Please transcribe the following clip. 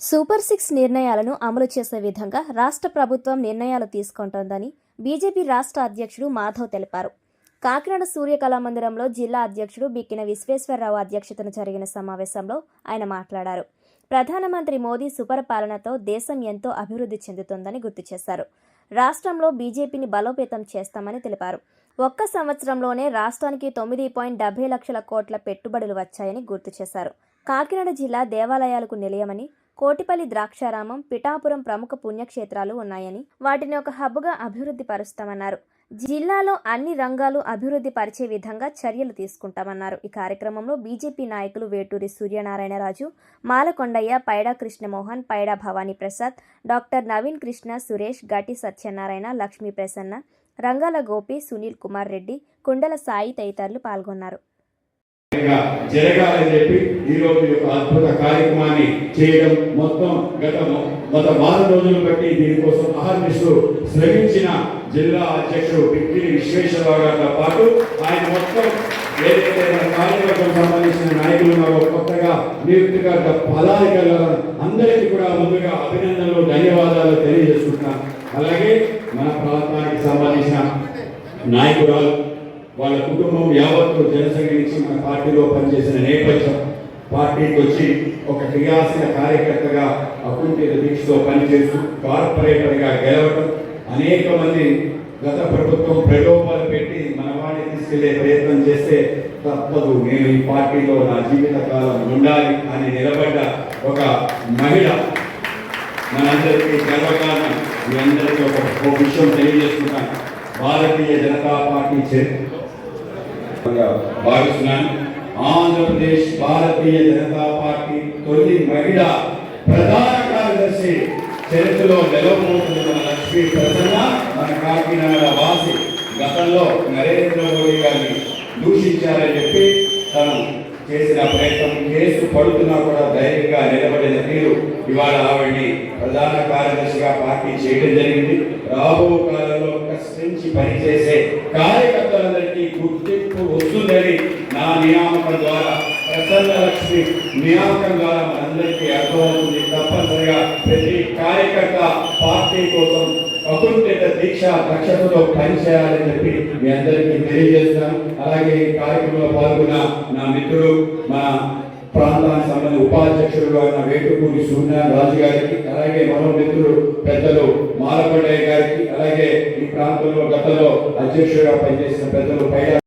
Super six నిర్ణయాలను అమలు చేసే విధంగా రాష్ట్ర ప్రభుత్వం నిర్ణయాలు తీసుకుంటోందని బీజేపీ రాష్ట్ర అధ్యక్షుడు మాధవ్ తెలిపారు. కాకినాడ సూర్యకళా మందిరంలో జిల్లా అధ్యక్షుడు బిక్కిన విశ్వేశ్వరరావు అధ్యక్షతన జరిగిన సమావేశంలో ఆయన మాట్లాడారు. ప్రధానమంత్రి మోదీ సుపరపాలనతో దేశం ఎంతో అభివృద్ధి చెందుతోందని గుర్తు చేశారు. రాష్ట్రంలో బీజేపీని బలోపేతం చేస్తామని తెలిపారు. ఒక్క సంవత్సరంలోనే రాష్ట్రానికి తొమ్మిది పాయింట్ డెబ్బై లక్షల కోట్ల పెట్టుబడులు వచ్చాయని గుర్తు చేశారు. కాకినాడ జిల్లా దేవాలయాలకు నిలయమని కోటిపల్లి ద్రాక్షారామం పిఠాపురం ప్రముఖ పుణ్యక్షేత్రాలు ఉన్నాయని వాటిని ఒక హబ్గా అభివృద్ధి పరుస్తామన్నారు జిల్లాలో అన్ని రంగాలు అభివృద్ధి పరిచే విధంగా చర్యలు తీసుకుంటామన్నారు. ఈ కార్యక్రమంలో బీజేపీ నాయకులు వేటూరి సూర్యనారాయణరాజు మాలకొండయ్య పైడా కృష్ణమోహన్ పైడా భవానీ ప్రసాద్ డాక్టర్ నవీన్ కృష్ణ సురేష్ గటి సత్యనారాయణ లక్ష్మీ ప్రసన్న రంగాల గోపి సునీల్ కుమార్ రెడ్డి కుండల సాయి తదితరులు పాల్గొన్నారు. జరగాలని చెప్పి ఈరోజు యొక్క అద్భుత కార్యక్రమాన్ని చేయడం మొత్తం గత గత వారం రోజులు బట్టి దీనికోసం ఆహర్నిస్తూ శ్రమించిన జిల్లా అధ్యక్షుడు బిక్కిరి విశ్వేశ్వరరావు గారితో పాటు ఆయన మొత్తం ఏదైతే మన కార్యవర్గం సంబంధించిన నాయకులు ఉన్నారో కొత్తగా నియుక్తిగా పదాధిక అందరికీ కూడా ముందుగా అభినందనలు ధన్యవాదాలు తెలియజేసుకుంటున్నాను. అలాగే మన ప్రాంతానికి సంబంధించిన నాయకురాలు వాళ్ళ కుటుంబం యావత్తు జనసంఘ నుంచి మన పార్టీలో పనిచేసిన నేపథ్యం పార్టీకి వచ్చి ఒక క్రియాశీల కార్యకర్తగా అకుంఠిత దీక్షతో పనిచేస్తూ కార్పొరేటర్గా గెలవడం అనేక మంది గత ప్రభుత్వం ప్రలోభాలు పెట్టి మన వాడిని తీసుకెళ్ళే ప్రయత్నం చేస్తే తప్పదు. నేను ఈ పార్టీలో నా జీవిత కాలం ఉండాలి అని నిలబడ్డ ఒక మహిళ మనందరికీ గర్వకారణం. మీ అందరికీ ఒక ఒక విషయం తెలియజేస్తున్నాను. భారతీయ జనతా పార్టీ చరిత్ర భావిస్తున్నాను. ఆంధ్రప్రదేశ్ భారతీయ జనతా పార్టీ తొలి మహిళ ప్రధాన కార్యదర్శి చరిత్రలో నిలవబోతున్న మన లక్ష్మీ ప్రసన్న మన కాకినాడ వాసి గతంలో నరేంద్ర మోడీ గారిని దూషించారని చెప్పి తను చేసిన ప్రయత్నం కేసు పడుతున్నా కూడా ధైర్యంగా నిలబడిన తీరు ఇవాళ ఆవిడ్ని ప్రధాన కార్యదర్శిగా పార్టీ చేయడం జరిగింది. రాబో కాలంలో కష్టించి పనిచేసే కార్యకర్తలందరికీ గుర్తింపు వస్తుందని నా నియామకం ద్వారా ప్రసన్న లక్ష్మి నియామకం ద్వారా మనందరికీ అర్థమవుతుంది. తప్పనిసరిగా ప్రతి కార్యకర్త పార్టీ కోసం అకుంఠిత దీక్ష దక్షతతో పనిచేయాలని చెప్పి మీ అందరికీ తెలియజేస్తాను అలాగే ఈ కార్యక్రమంలో పాల్గొన్న నా మిత్రుడు మన ప్రాంతానికి సంబంధించిన ఉపాధ్యక్షుడుగా నా వేటుకూరి సూర్య రాజు గారికి అలాగే మరో మిత్రుడు పెద్దలు మాలకొండయ్య గారికి అలాగే ఈ ప్రాంతంలో గతంలో అధ్యక్షుడిగా పనిచేసిన పెద్దలు పైడా